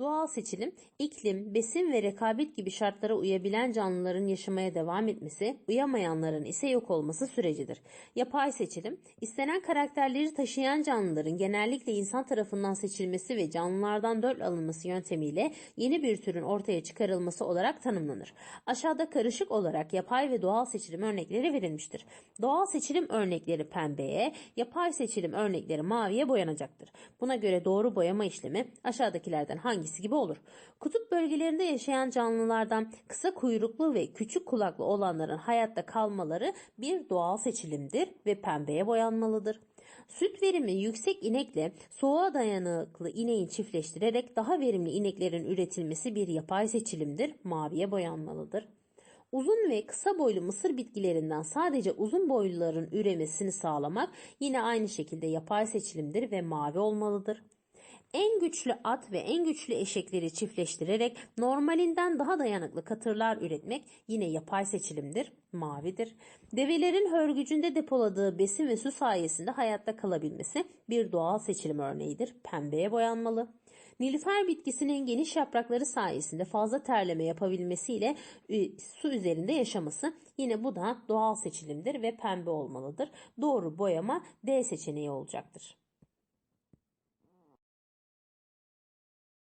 Doğal seçilim, iklim, besin ve rekabet gibi şartlara uyabilen canlıların yaşamaya devam etmesi, uyamayanların ise yok olması sürecidir. Yapay seçilim, istenen karakterleri taşıyan canlıların genellikle insan tarafından seçilmesi ve canlılardan döl alınması yöntemiyle yeni bir türün ortaya çıkarılması olarak tanımlanır. Aşağıda karışık olarak yapay ve doğal seçilim örnekleri verilmiştir. Doğal seçilim örnekleri pembeye, yapay seçilim örnekleri maviye boyanacaktır. Buna göre doğru boyama işlemi aşağıdakilerden hangisi gibi olur? Kutup bölgelerinde yaşayan canlılardan kısa kuyruklu ve küçük kulaklı olanların hayatta kalmaları bir doğal seçilimdir ve pembeye boyanmalıdır. Süt verimi yüksek inekle soğuğa dayanıklı ineği çiftleştirerek daha verimli ineklerin üretilmesi bir yapay seçilimdir, maviye boyanmalıdır. Uzun ve kısa boylu mısır bitkilerinden sadece uzun boyluların üremesini sağlamak yine aynı şekilde yapay seçilimdir ve mavi olmalıdır. En güçlü at ve en güçlü eşekleri çiftleştirerek normalinden daha dayanıklı katırlar üretmek yine yapay seçilimdir, mavidir. Develerin hörgücünde depoladığı besin ve su sayesinde hayatta kalabilmesi bir doğal seçilim örneğidir, pembeye boyanmalı. Nilüfer bitkisinin geniş yaprakları sayesinde fazla terleme yapabilmesiyle su üzerinde yaşaması yine bu da doğal seçilimdir ve pembe olmalıdır. Doğru boyama D seçeneği olacaktır.